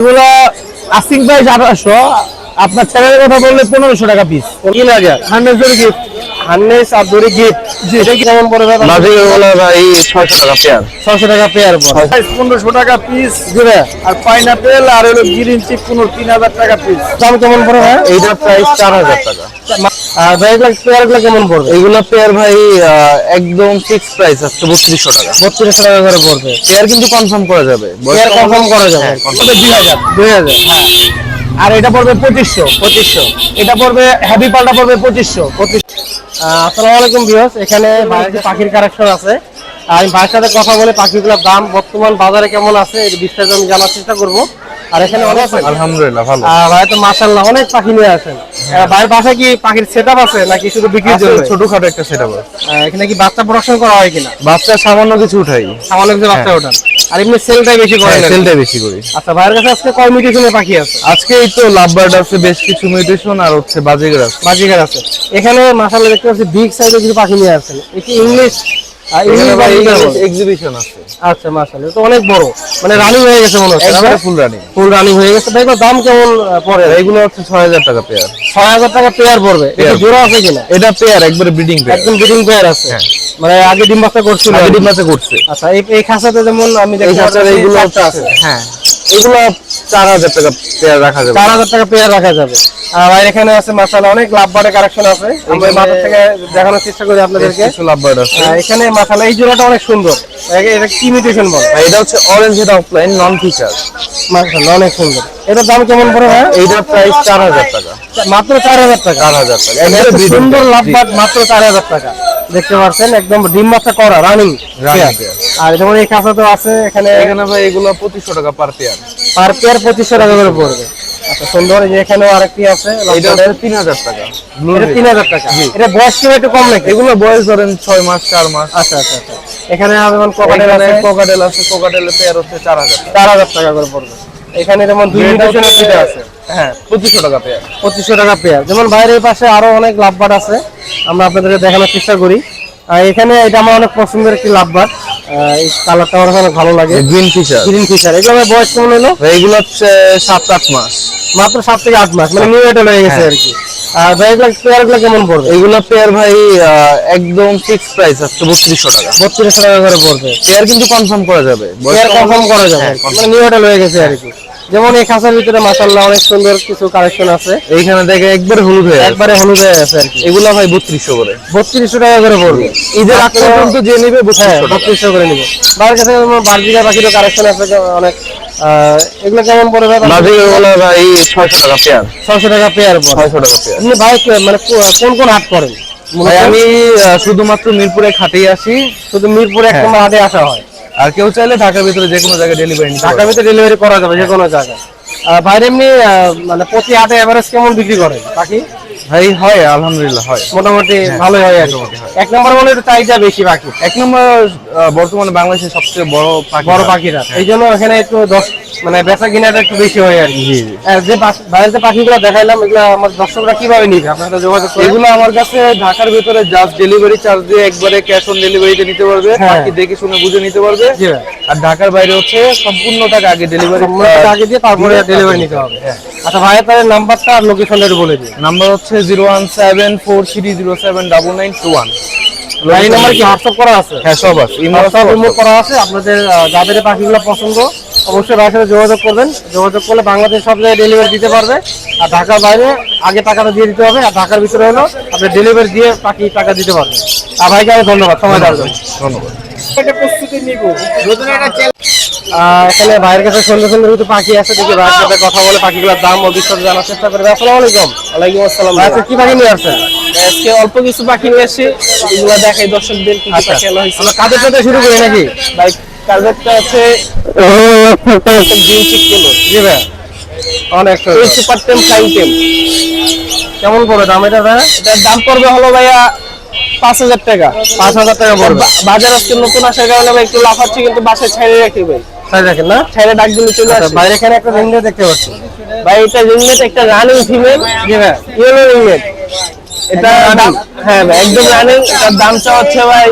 এগুলো আস্তিং প্রাইস আঠারোশো। আপনার চ্যানেলের কথা বললে পনেরোশো টাকা পিস তিন হাজার। হান্ড্রেড জোর গিফট হান্ড্রেড আর দড়ি গিফট এটা কি কেমন পড়বে মাঝে বলে ভাই ছয়শো টাকা পেয়ার ছশো টাকা পেয়ার পনেরোশো টাকা পিস জুড়ে আর পাইনাপেল আর হলো গ্রিন চিপ পনেরো তিন হাজার টাকা পিস দাম কেমন পড়বে ভাই? এইটার প্রাইস চার হাজার টাকা। আর ব্যাগগুলো পেয়ারগুলো কেমন পড়বে? এইগুলো পেয়ার ভাই আহ, একদম ফিক্স প্রাইস আছে বত্রিশশো টাকা। বত্রিশশো টাকা করে পড়বে। পেয়ার কিন্তু কনফার্ম করা যাবে। পেয়ার কনফার্ম করা যাবে। confirm। তবে দুই হাজার। দুই হাজার। হ্যাঁ। আর এটা পড়বে পঁচিশশো। পঁচিশশো। এটা পড়বে হ্যাভি পাল্টা পড়বে পঁচিশশো। পঁচিশ আসসালামু আলাইকুম বিহস এখানে পাখির কালেকশন আছে আমি ভাইয়ের সাথে কথা বলে পাখিগুলোর দাম বর্তমান বাজারে কেমন আছে বিস্তারিত আমি জানার চেষ্টা করব। আর এখানে অনেক আলহামদুলিল্লাহ ভালো। ভাই তো মাশাল্লাহ অনেক পাখি নিয়ে আসেন। ভাইয়ের বাসায় কি পাখির সেট আছে নাকি শুধু বিক্রির জন্য ছোটখাটো একটা সেট আপ এখানে কি বাচ্চা প্রোডাকশন করা হয় কিনা? বাচ্চা সামান্য কিছু উঠাই। সামান্য কিছু বাচ্চা ওঠান আর এমনি সেলটাই বেশি করেন আর কি। সেলটাই বেশি করি। আচ্ছা ভাইয়ের কাছে আজকে কয় মিউটেশনের পাখি আছে? আজকে এই তো লাভ বার্ড আছে বেশ কিছু মিউটেশন আর হচ্ছে বাজিগার আছে। বাজিকার আছে। এখানে মাসাল্লাহ দেখতে পাচ্ছি বিগ সাইজের কিছু পাখি নিয়ে আসছেন। এটি ইংলিশ এক্সিবিশন আছে। আচ্ছা মাসাল্লাহ তো অনেক বড়। মানে রানিং হয়ে গেছে মনে হচ্ছে একবারে ফুল রানিং। ফুল রানিং হয়ে গেছে। ভাই দাম কেমন পড়ে? এইগুলো হচ্ছে ছয় হাজার টাকা পেয়ার ছয় হাজার টাকা পেয়ার পড়বে। এটা জোড়া আছে কিনা? এটা পেয়ার একবারে ব্রিডিং পেয়ার একদম পেয়ার আছে। হ্যাঁ। মানে আগে ডিম বাচ্চা করছিল আগে ডিম বাচ্চা করছে। আচ্ছা এই এই খাঁচাতে যেমন আমি এইগুলো চারটা আছে। হ্যাঁ। এগুলো চার হাজার টাকা পেয়ার রাখা যাবে। চার হাজার টাকা পেয়ার রাখা যাবে। আর এখানে আছে মাসালা অনেক লাভ বাড়ে কালেকশন আছে। আমরা মাথা থেকে দেখানোর চেষ্টা করি আপনাদেরকে। কিছু লাভ আছে। এখানে মাসালা এই জোড়াটা অনেক সুন্দর। এটা কি মিউটেশন বল? এটা হচ্ছে orange head offline non feature masala অনেক সুন্দর। এটার দাম কেমন পড়ে ভাই? এইটার প্রাইস চার হাজার টাকা। মাত্র চার হাজার টাকা। চার হাজার টাকা। এত একবারে breeding সুন্দর pair। লাভ জি। মাত্র চার হাজার টাকা। দেখতে পাচ্ছেন একদম ডিম বাচ্চা করা রানিং আর যেমন এই কাঁচা তো আছে এখানে এখানে ভাই এগুলো পঁচিশশো টাকা পার পেয়ার পার পেয়ার পঁচিশশো টাকা করে পড়বে। আচ্ছা সুন্দর এই যে এখানেও আরেকটি আছে এটা হচ্ছে টাকা। এটা টাকা। এটা বয়স কি একটু কম নাকি? এগুলো বয়স ধরেন মাস মাস। আচ্ছা আচ্ছা আচ্ছা। এখানে যেমন কোকাটেল আছে? কোকাটেল আছে কোকাটেলের পেয়ার হচ্ছে চার হাজার টাকা। করে পড়বে। এখানে যেমন দুই এটা মিউটেশনের আছে। হ্যাঁ। টাকা পেয়ার টাকা পেয়ার যেমন বাইরের পাশে আরও অনেক লাভবাট আছে। আমরা আপনাদেরকে দেখানোর চেষ্টা করি। এখানে এটা আমার অনেক পছন্দের একটি লাভবাট এই কালারটা আমার অনেক ভালো লাগে। গ্রিন ফিচার গ্রিন ফিশার এগুলো বয়স কেমন হলো? এগুলো হচ্ছে সাত আট মাস। মাত্র সাত থেকে আট মাস মানে নিউ এটা হয়ে গেছে আর কি। আর ভাই এগুলো পেয়ারগুলো কেমন পড়বে? এইগুলো পেয়ার ভাই আহ, একদম ফিক্স প্রাইস আছে বত্রিশশো টাকা। বত্রিশশো টাকা করে পড়বে। পেয়ার কিন্তু কনফার্ম করা যাবে। পেয়ার কনফার্ম করা যাবে হ্যাঁ, মানে নিউ এটা হয়ে গেছে আর কি। যেমন এই খাঁচার ভিতরে মাসাল্লাহ অনেক সুন্দর কিছু কালেকশন আছে। এইখানে দেখে একবারে হলুদ হয়ে একবারে হলুদ হয়ে আছে আর কি। এগুলো ভাই বত্রিশশো করে। বত্রিশশো টাকা করে পড়বে। ঈদের আগ পর্যন্ত যে নেবে হ্যাঁ বত্রিশশো টাকা। বত্রিশশো করে নিবে। বাবার কাছে বার্জিকা পাখিরও কালেকশন আছে অনেক আহ, এগুলো কেমন পড়বে বলে ভাই ছয়শো টাকা পেয়ার। ছয়শো টাকা পেয়ার টাকা পেয়ার। আপনি ভাই মানে কোন কোন হাট করেন? আমি শুধুমাত্র মিরপুরে খাটেই আসি। শুধু মিরপুরে এক হ্যাঁ। হাটে আসা হয়। আর কেউ চাইলে ঢাকার ভিতরে যে কোনো জায়গায় ডেলিভারি ঢাকার ভিতরে ডেলিভারি করা যাবে যে কোনো জায়গায়। বাইরে এমনি মানে প্রতি হাটে এভারেজ কেমন বিক্রি করে পাখি ভাই হয় আলহামদুলিল্লাহ হয়। মোটামুটি ভালোই হয় এক নম্বর একটু চাহিদা বেশি পাখি এক নম্বর বর্তমানে বাংলাদেশের সবচেয়ে বড় পাখি বড় পাখিরা। এই জন্য এখানে একটু দশ মানে বেচা কিনাটা একটু বেশি হয় আর কি। যে বাইরের যে পাখিগুলো দেখাইলাম এগুলো আমার দর্শকরা কীভাবে নিবে? আপনার যোগাযোগ এগুলো আমার কাছে ঢাকার ভিতরে জাস্ট ডেলিভারি চার্জ দিয়ে একবারে ক্যাশ অন ডেলিভারিতে নিতে পারবে। হ্যাঁ। পাখি দেখে শুনে বুঝে নিতে পারবে। আর ঢাকার বাইরে হচ্ছে সম্পূর্ণ টাকা আগে ডেলিভারি আগে দিয়ে তারপরে ডেলিভারি নিতে হবে। আচ্ছা ভাইয়ের তাহলে নাম্বারটা আর লোকেশনটা একটু বলে দিন। নাম্বার হচ্ছে zero one seven four three zero seven double nine two one. Number কি? হোয়াটসঅ্যাপ করা আছে? হ্যাঁ সব আছে। হোয়াটসঅ্যাপ করা আছে? আপনাদের যাদের পাখিগুলো পছন্দ অবশ্যই ভাইয়ের সাথে যোগাযোগ করবেন। যোগাযোগ করলে বাংলাদেশ সব জায়গায় ডেলিভারি দিতে পারবে। আর ঢাকার বাইরে আগে টাকাটা দিয়ে দিতে হবে। আর ঢাকার ভিতরে হলো আপনি ডেলিভারি দিয়ে পাখি টাকা দিতে পারবেন। আর ভাইকে ধন্যবাদ। সময় দেওয়ার জন্য। ধন্যবাদ। আহ, এখানে ভাইয়ের কাছে সুন্দর সুন্দর কিছু পাখি আছে দেখি ভাইয়ের সাথে কথা বলে পাখিগুলোর দাম ও বিস্তারিত জানার চেষ্টা করবে। আসসালামু আলাইকুম। ওয়ালাইকুম আসসালাম। আজকে কি পাখি নিয়ে আসছেন? আজকে অল্প কিছু পাখি নিয়ে আসি। এগুলো দেখাই দর্শকদের কি আচ্ছা। পাখি হয়েছে। আমরা কাদের সাথে শুরু করি নাকি? ভাই আছে গ্রিন চিক কিলো জি ভাই। অনেক সুপার টেম ফ্লাইং টেম কেমন পড়বে দাম এটা ভাই? এটার দাম পড়বে হলো ভাইয়া পাঁচ হাজার টাকা। পাঁচ হাজার টাকা পড়বে। বাজার আজকে নতুন আসার কারণে একটু লাফাচ্ছি কিন্তু বাসায় ছেড়ে রাখি ভাই তাই দেখেন না? ডাক দিলে চলে আচ্ছা, আসে। বাইরে এখানে একটা দেখতে পাচ্ছি। ভাই এটা রিংনেট একটা রানিং ফিমেল জি ভাই। ইয়েলো রিংনেট এটা হ্যাঁ ভাই একদম রানিং এটার দাম হচ্ছে ভাই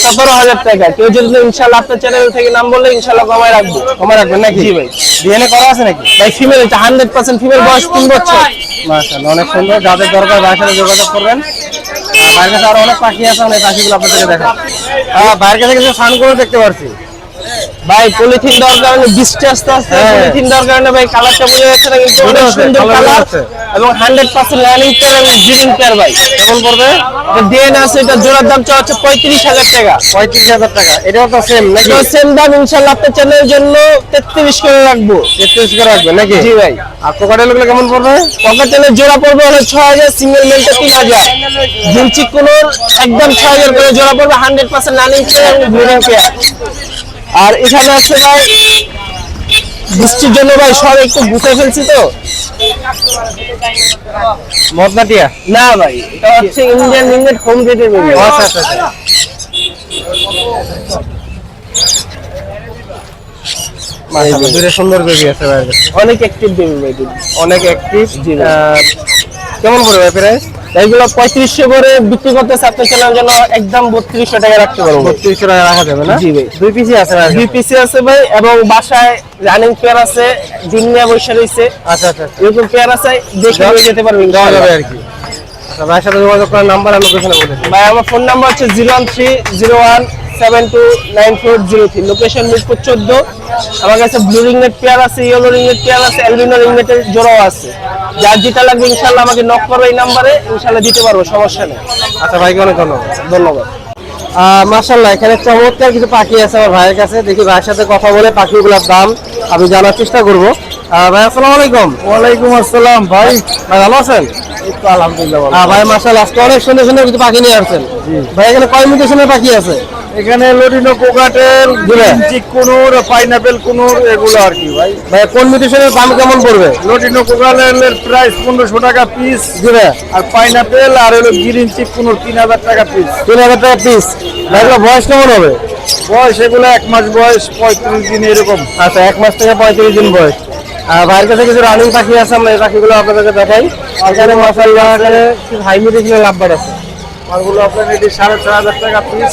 সতেরো হাজার টাকা। কেউ যদি ইনশাল্লাহ আপনার চ্যানেল থেকে নাম বললে ইনশাল্লাহ কমায় রাখব। কমে রাখবেন নাকি? জি ভাই। ডিএনএ করা আছে নাকি? ভাই ফিমেল এটা হান্ড্রেড পার্সেন্ট ফিমেল বয়স তিন বছর। মাশাআল্লাহ অনেক সুন্দর। যাদের দরকার ভাইয়ের সাথে যোগাযোগ করবেন। আর ভাইয়ের কাছে আরও অনেক পাখি আছে এই পাখিগুলো আপনাদেরকে দেখাই আহ, ভাইয়ের কাছে কিছু সানগুলো দেখতে পাচ্ছি ভাই পলিথিন দেওয়ার কারণে বৃষ্টি আস্তে আস্তে হ্যাঁ। পলিথিন দেওয়ার কারণে ভাই কালারটা বোঝা যাচ্ছে না কিন্তু অনেক সুন্দর কালার এবং হান্ড্রেড পার্সেন্ট লার্নিং পেয়ার এবং ব্রিডিং পেয়ার ভাই। কেমন পড়বে? এটা ডিএনএ আছে এটা জোড়ার দাম চাওয়া হচ্ছে পঁয়ত্রিশ হাজার টাকা। পঁয়ত্রিশ হাজার টাকা। এটাও তো সেম নাকি? সেম দাম ইনশাল্লাহ আপনার চ্যানেলের জন্য তেত্রিশ করে রাখব। তেত্রিশ করে রাখবেন নাকি? জি ভাই। আর কোকাটেলগুলো কেমন পড়বে? পকেটেলের জোড়া পড়বে হলো ছয় হাজার সিঙ্গেল মেলটা তিন হাজার। জিনচি কোনোর একদম ছয় হাজার করে জোড়া পড়বে হান্ড্রেড পার্সেন্ট রানিং পেয়ার এবং ব্রিডিং পেয়ার আর এখানে আছে ভাই বৃষ্টির জন্য ভাই সব একটু গুছিয়ে ফেলছি তো। মদনাটিয়া? না ভাই এটা হচ্ছে ইন্ডিয়ান ইংল্যান্ড হোম গেটের বেবি আচ্ছা আচ্ছা আচ্ছা। সুন্দর বেবি আছে কাছে। অনেক অ্যাক্টিভ বেবি ভাই। অনেক অ্যাক্টিভ কেমন পড়বে ভাই প্রাইস এইগুলো পঁয়ত্রিশশো করে বিক্রি করতেছে আপনার চ্যানেলের জন্য একদম বত্রিশশো টাকা রাখতে পারব। বত্রিশশো টাকা রাখা যাবে না? জি ভাই। দুই পিসি আছে ভাই দুই পিসি আছে ভাই এবং বাসায় রানিং পেয়ার আছে দুনিয়া নিয়ে বসে রয়েছে। আচ্ছা আচ্ছা আচ্ছা। এরকম পেয়ার আছে দেখে নিয়ে যেতে পারবেন দেওয়া যাবে আর কি। আচ্ছা ভাইয়ের সাথে যোগাযোগ করার নাম্বার আর লোকেশনে বলে ভাই আমার ফোন নাম্বার হচ্ছে zero one three zero one seven two nine four zero three location Mirpur চোদ্দ। আমার কাছে ব্লু রিংনেট পেয়ার আছে ইয়েলো রিংনেট পেয়ার আছে অ্যালবিনো রিংনেটের জোড়াও আছে। যার যেটা লাগবে ইনশাল্লাহ আমাকে নক করবে এই নাম্বারে ইনশাল্লাহ দিতে পারব সমস্যা নেই। আচ্ছা ভাইকে অনেক ধন্যবাদ। ধন্যবাদ। মার্শাল্লাহ এখানে চমৎকার কিছু পাখি আছে আমার ভাইয়ের কাছে। দেখি ভাইয়ের সাথে কথা বলে পাখিগুলোর দাম আমি জানার চেষ্টা করব। ভাই আসসালামু আলাইকুম। ওয়ালাইকুম আসসালাম ভাই। ভাই ভালো আছেন? আলহামদুলিল্লাহ ভাই মার্শাল্লাহ আজকে অনেক সুন্দর সুন্দর কিছু পাখি নিয়ে আসছেন। ভাই এখানে কয় মিউটেশনের পাখি আছে? এখানে লটিনো কোকাটেল কুনুর পাইনাপেল কুনুর এগুলো আর কি ভাই। ভাই কোন মিউটেশনের দাম কেমন পড়বে? লটিনো কোকাটেলের প্রাইস পনেরোশো টাকা পিস জি ভাই আর পাইনাপেল আর হলো গ্রিন চিক কুনুর তিন হাজার টাকা পিস তিন হাজার টাকা পিস ভাই এগুলো বয়স কেমন হবে? বয়স এগুলো এক মাস বয়স পঁয়ত্রিশ দিন এরকম। আচ্ছা এক মাস থেকে পঁয়ত্রিশ দিন বয়স। আর ভাইয়ের কাছে কিছু রানিং পাখি আছে আমরা এই পাখিগুলো আপনাদেরকে দেখাই। এখানে এখানে হাই মিউটেশনের লাভবার আছে। মালগুলো আপনার এটি সাড়ে ছয় হাজার টাকা পিস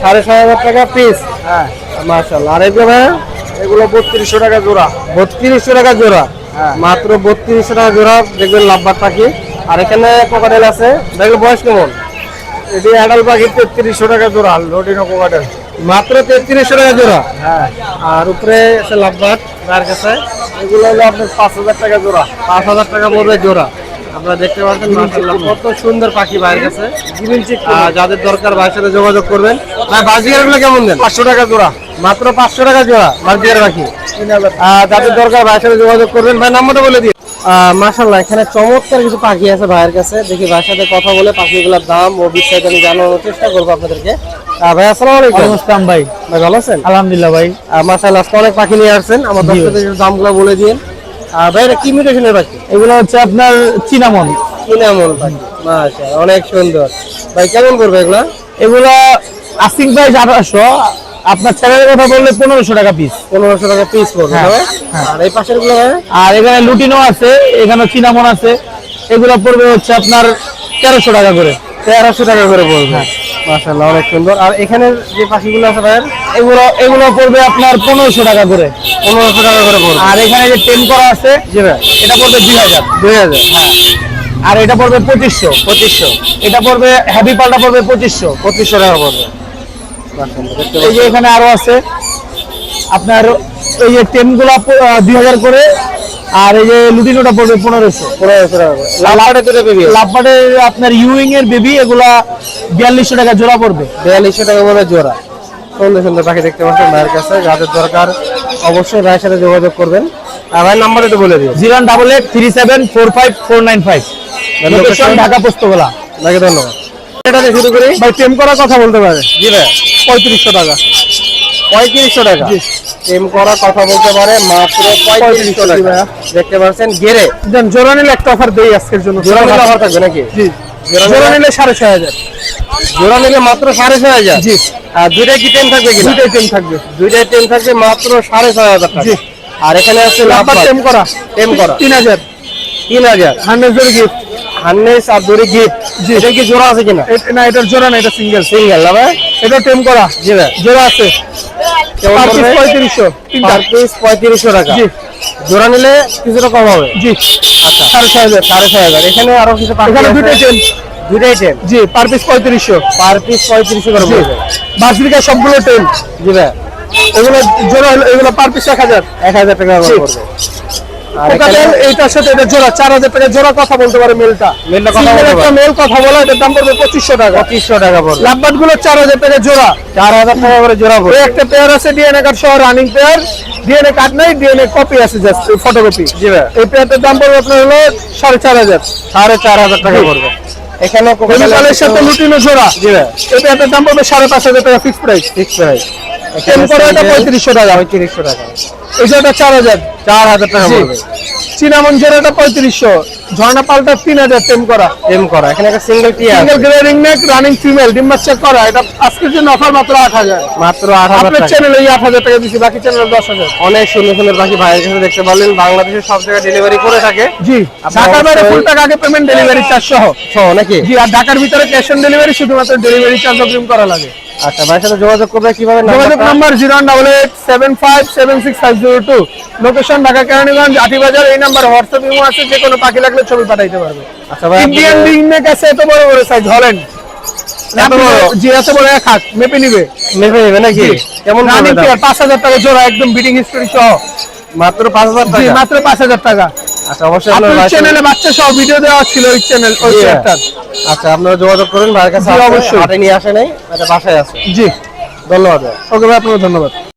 সাড়ে ছয় হাজার টাকা পিস হ্যাঁ। মাসাল্লাহ আর এগুলো ভাই এগুলো বত্রিশশো টাকা জোড়া। বত্রিশশো টাকা জোড়া? হ্যাঁ। মাত্র বত্রিশশো টাকা জোড়া দেখবেন লাভবার পাখি। আর এখানে কোকাটেল আছে। দেখবেন বয়স কেমন? এটি অ্যাডাল পাখি তেত্রিশশো টাকা জোড়া লটিনো কোকাটেল মাত্র তেত্রিশশো টাকা জোড়া? হ্যাঁ। আর উপরে আছে লাভবার তার কাছে। এগুলো হলো আপনার পাঁচ হাজার টাকা জোড়া। পাঁচ হাজার টাকা পড়বে জোড়া। আপনারা দেখতে পাচ্ছেন মাশাআল্লাহ। কত সুন্দর পাখি ভাইয়ের কাছে গ্রিন চিক যাদের দরকার ভাইয়ের সাথে যোগাযোগ করবেন। ভাই বাজিয়ারগুলো কেমন দেন? পাঁচশো টাকা জোড়া। মাত্র পাঁচশো টাকা জোড়া বাজিয়ার পাখি। আর যাদের দরকার ভাইয়ের সাথে যোগাযোগ করবেন ভাই নাম্বারটা বলে দিন। মাশাল্লাহ এখানে চমৎকার কিছু পাখি আছে ভাইয়ের কাছে। দেখি ভাইয়ের সাথে কথা বলে পাখিগুলোর দাম ও বিস্তারিত আমি জানানোর চেষ্টা করব আপনাদেরকে। ভাই আসসালামু আলাইকুম। আসসালাম ভাই। ভাই ভালো আছেন? আলহামদুলিল্লাহ ভাই। মাশাল্লাহ আজকে অনেক পাখি নিয়ে আসছেন। আমার দর্শকদের দামগুলো বলে দিন। আহ, ভাই এটা কি মিউটেশনের পাখি এগুলো হচ্ছে আপনার চিনামন কি পাখি মাশাআল্লাহ অনেক সুন্দর ভাই কেমন করবে এগুলা এগুলো আস্কিং প্রাইস আঠারোশো আপনার চ্যানেলের কথা বললে পনেরোশো টাকা পিস পনেরোশো টাকা পিস পড়বে হ্যাঁ? হ্যাঁ। আর এই পাশেরগুলো? আর এখানে লুটিনো আছে এখানে চিনামন আছে এগুলো পড়বে হচ্ছে আপনার তেরোশো টাকা করে তেরোশো টাকা করে পড়বে। মাশাআল্লাহ অনেক সুন্দর। আর এখানে যে পাখিগুলো আছে ভাই এগুলো এগুলো পড়বে আপনার পনেরোশো টাকা করে। পনেরোশো টাকা করে পড়বে। আর এখানে যে টেম করা আছে জি ভাই। এটা পড়বে দুই হাজার। দুই হাজার। হ্যাঁ। আর এটা পড়বে পঁচিশশো। পঁচিশশো। এটা পড়বে হ্যাপি পাল্টা পড়বে পঁচিশশো। পঁচিশশো টাকা পড়বে। এই যে এখানে আরও আছে। আপনার এই যে টেমগুলো দুই হাজার করে আর এই যে লুটিনোটা পড়বে পনেরোশো। পনেরোশো টাকা করে। লাভবারে দুটো বেবি লাভবাটে আপনার ইউইং এর বেবি এগুলা বিয়াল্লিশশো টাকা জোড়া পড়বে। বিয়াল্লিশশো টাকা বলে জোড়া। সুন্দর সুন্দর পাখি দেখতে পাচ্ছেন ভাইয়ের কাছে। যাদের দরকার অবশ্যই ভাইয়ের সাথে যোগাযোগ করবেন। আর ভাইয়ের নাম্বার একটু বলে দিও। Zero double eight three seven four five four nine five. Location Dhaka Postogola. আপনাকে ধন্যবাদ। এটা দিয়ে শুরু করি। ভাই টেম করার কথা বলতে পারে। জি ভাই। পঁয়ত্রিশশো টাকা। পঁয়ত্রিশশো টাকা। করা কথা বলতে পারে মাত্র পঁয়ত্রিশশো টাকা। দেখতে পাচ্ছেন গেরে জোড়া নিলে একটা অফার দেই আজকের জন্য। জোড়া নিলে অফার থাকবে নাকি? জি। জোড়া নিলে সাড়ে ছয় হাজার। জোড়া নিলে মাত্র সাড়ে ছয় হাজার? জি। আর দুইটাই কি থাকবে দুইটাই থাকবে। দুইটাই থাকবে মাত্র সাড়ে ছয় হাজার টাকা। আর এখানে আছে লাভবার টেম করা। টেম করা। তিন হাজার। তিন হাজার। হান্ড্রেড জোড়া গিফট হান্নেস আর দড়ি গিফট এটা কি জোড়া আছে কিনা? না এটার জোড়া না এটা সিঙ্গেল সিঙ্গেল না ভাই? এটা টেম করা। জি ভাই। জোড়া আছে। কেমন পার পিস পড়বে? পঁয়ত্রিশশো। তিনটা। পিস পঁয়ত্রিশশো টাকা। জোড়া নিলে কিছুটা কম হবে? জি। আচ্ছা সাড়ে ছয় হাজার সাড়ে ছয় হাজার। এখানে আরও কিছু এখানে টেন জি পার পিস পঁয়ত্রিশশো। পার পিস পঁয়ত্রিশশো করে সবগুলো ট্রেন জি ভাই। এগুলো জোড়া হলো এগুলো পার পিস এক হাজার। এক হাজার টাকা করে এইটার সাথে এটা জোড়া চার হাজার টাকা জোড়া কথা বলতে পারে মেলটা। মেলটা কথা বলতে পারে। মেল কথা বলা এটার দাম পড়বে পঁচিশশো টাকা। পঁচিশশো টাকা পড়বে। লাভবাটগুলো চার হাজার টাকা জোড়া। চার হাজার টাকা করে জোড়া পড়বে। একটা পেয়ার আছে ডিএনএ কার্ড সহ রানিং পেয়ার ডিএনএ কার্ড নাই ডিএনএ কপি আছে জাস্ট ফটোকপি জি ভাই। এই পেয়ারটার দাম পড়বে আপনার হলো সাড়ে চার হাজার। সাড়ে চার হাজার টাকা। পড়বে। এখানে কোকাটেলের সাথে লুটিনো জোড়া। জি ভাই। এই পেয়ারটার দাম পড়বে সাড়ে পাঁচ হাজার টাকা ফিক্স প্রাইস ঠিক প্রাইস টেম করে এটা পঁয়ত্রিশশো টাকা। পঁয়ত্রিশশো টাকা। এই জোড়াটা চার হাজার। চার হাজার টাকা জি। পড়বে পঁয়ত্রিশশো ঝর্ণা পাল্টা তিন হাজার টেম করা। টেম করা এখানে একটা single T single grading neck running female ডিম বাচ্চা করা এটা আজকের জন্য অফার মাত্র আট হাজার। মাত্র আট হাজার আপনার চ্যানেলে আট হাজার টাকা দিচ্ছি বাকি চ্যানেলে দশ হাজার। অনেক সুন্দর সুন্দর পাখি ভাইয়ের কাছে দেখতে পারলেন বাংলাদেশের সব জায়গায় ডেলিভারি করে থাকে। জি ঢাকার বাইরে ফুল টাকা আগে পেমেন্ট ডেলিভারি চার্জ সহ। সহ নাকি? জি আর ঢাকার ভিতরে ক্যাশ অন ডেলিভারি শুধুমাত্র ডেলিভারি চার্জ অগ্রিম করা লাগে। আচ্ছা ভাইয়ের সাথে যোগাযোগ করবে কীভাবে যোগাযোগ number zero double eight seven five seven six five zero two. Location Dhaka Keraniganj Atibazar এই নাম্বার হোয়াটসঅ্যাপ ইমো আছে যে কোনো পাখি লাগলে ছবি পাঠাইতে পারবে। আচ্ছা ভাই ইন্ডিয়ান রিং নেক আছে এত বড় বড় সাইজ হাত মেপে নিবে। মেপে নেবে নাকি? কেমন? পাঁচ হাজার টাকা জোড়া একদম বিডিং হিস্টোরি সহ। মাত্র পাঁচ হাজার টাকা? মাত্র পাঁচ হাজার টাকা। আচ্ছা অবশ্যই আপনার চ্যানেলে বাচ্চা সহ ভিডিও দেওয়া ছিল ওই চ্যানেল ওই জি, চ্যানেলটার আচ্ছা আপনারা যোগাযোগ করেন ভাইয়ের কাছে জি, অবশ্যই। হাটে নিয়ে আসে নাই এটা বাসায় আছে জি। ধন্যবাদ। ওকে ভাই আপনাকে ধন্যবাদ।